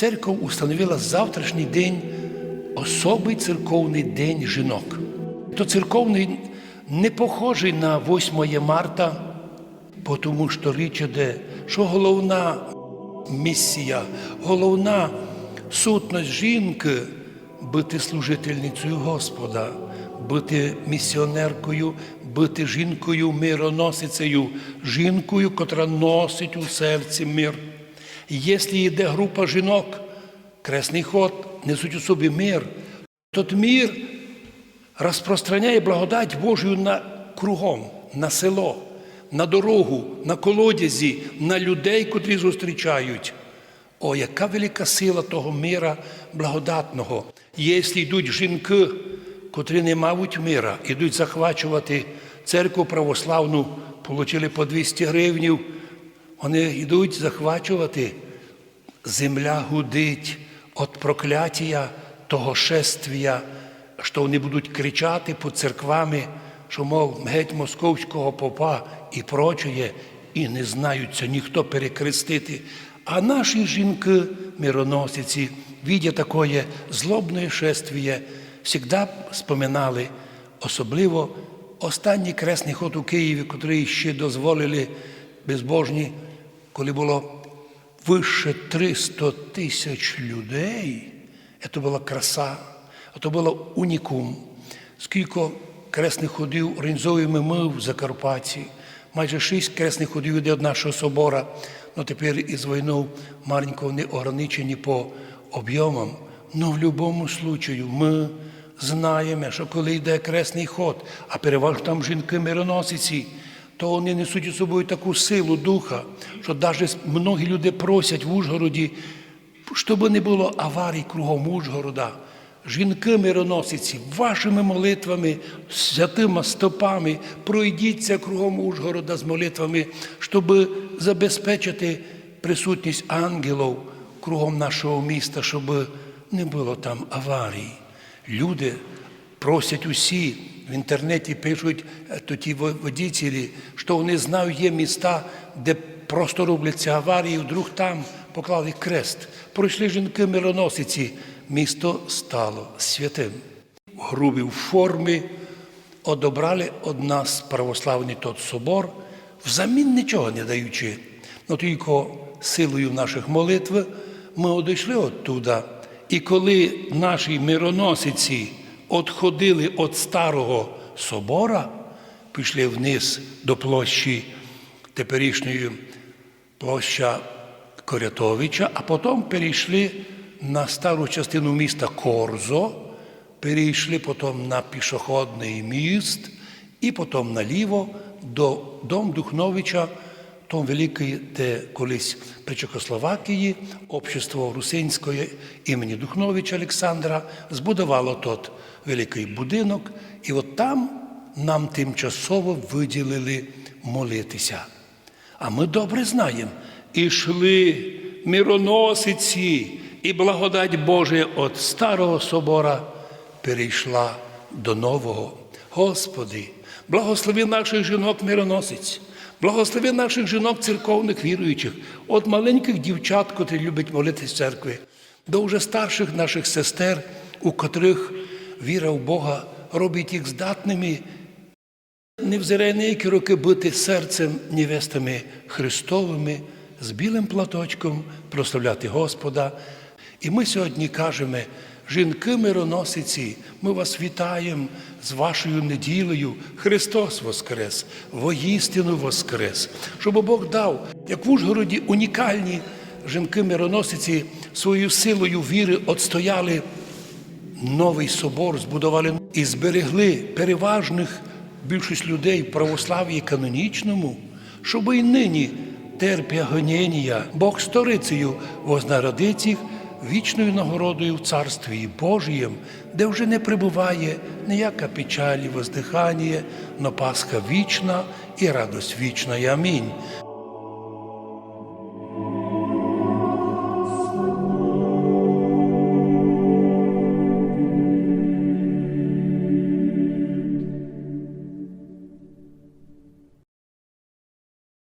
церква установила завтрашній день особий церковний день жінок. То церковний не похожий на 8 марта, тому що річ іде, що головна місія, головна сутність жінки бути служительницею Господа, бути місіонеркою, бути жінкою мироносицею, жінкою, котра носить у серці мир. І Якщо йде група жінок, кресний ход несуть у собі мир, тот мир розпространяє благодать Божою на кругом, на село, на дорогу, на колодязі, на людей, котрі зустрічають. О, яка велика сила того мира благодатного. Якщо йдуть жінки, котрі не мають мира, йдуть захвачувати церкву православну, отримали по 200 гривнів, вони йдуть захвачувати. Земля гудить від прокляття того шествія, що вони будуть кричати під церквами, що, мов, геть московського попа і прочее, і не знаються ніхто перекрестити. А наші жінки, мироносиці, видя такое злобне шествіє, завжди споминали, особливо останній кресний ход у Києві, котрий ще дозволили безбожні, коли було вище 300 тисяч людей. Це була краса, це було унікум. Скільки кресних ходів організовуємо ми в Закарпатті. Майже шість кресних ходів йде від нашого собора. Ну тепер із війною маленько не ограничені по об'ємам. Ну в будь-якому случаю ми знаємо, що коли йде кресний ход, а переважно там жінки мироносиці, то вони несуть у собою таку силу духа, що навіть многі люди просять в Ужгороді, щоб не було аварій кругом Ужгорода. Жінки мироносиці, вашими молитвами, святими стопами, пройдіться кругом Ужгорода з молитвами, щоб забезпечити присутність ангелів кругом нашого міста, щоб не було там аварій. Люди просять усі, в інтернеті пишуть е, то ті водителі, що вони знають, є міста, де просто робляться аварії, вдруг там поклали крест. Пройшли жінки мироносиці, місто стало святим. Грубі в формі одобрали од нас православний тот собор, взамін нічого не даючи. Ну тільки силою наших молитв ми одійшли оттуда. І коли наші мироносиці отходили від старого собора, пішли вниз до площі теперішньої площа Корятовича, а потім перейшли на стару частину міста Корзо, перейшли потім на пішохідний міст і потім наліво до Дом Духновича, том великий, де колись при Чехословакії общество русинське імені Духновича Олександра збудувало тот великий будинок, і от там нам тимчасово виділили молитися. А ми добре знаємо, ішли мироносиці, і благодать Божия від старого собора перейшла до нового. Господи, благослови наших жінок мироносиць, благослови наших жінок церковних віруючих, від маленьких дівчат, котрі люблять молитись в церкві, до вже старших наших сестер, у котрих віра в Бога робить їх здатними не взирає на які роки бути серцем невестами Христовими, з білим платочком прославляти Господа. І ми сьогодні кажемо, жінки мироносиці, ми вас вітаємо з вашою неділею. Христос Воскрес, воістину Воскрес, щоб Бог дав, як в Ужгороді унікальні жінки мироносиці своєю силою віри отстояли новий собор, збудували і зберегли переважних більшість людей в православ'ї канонічному, щоб і нині терпя гоніння, Бог сторицею вознаградить їх вічною нагородою в Царстві Божієм, де вже не прибуває ніяка печаль і воздихання, но Пасха вічна і радость вічна. Амінь.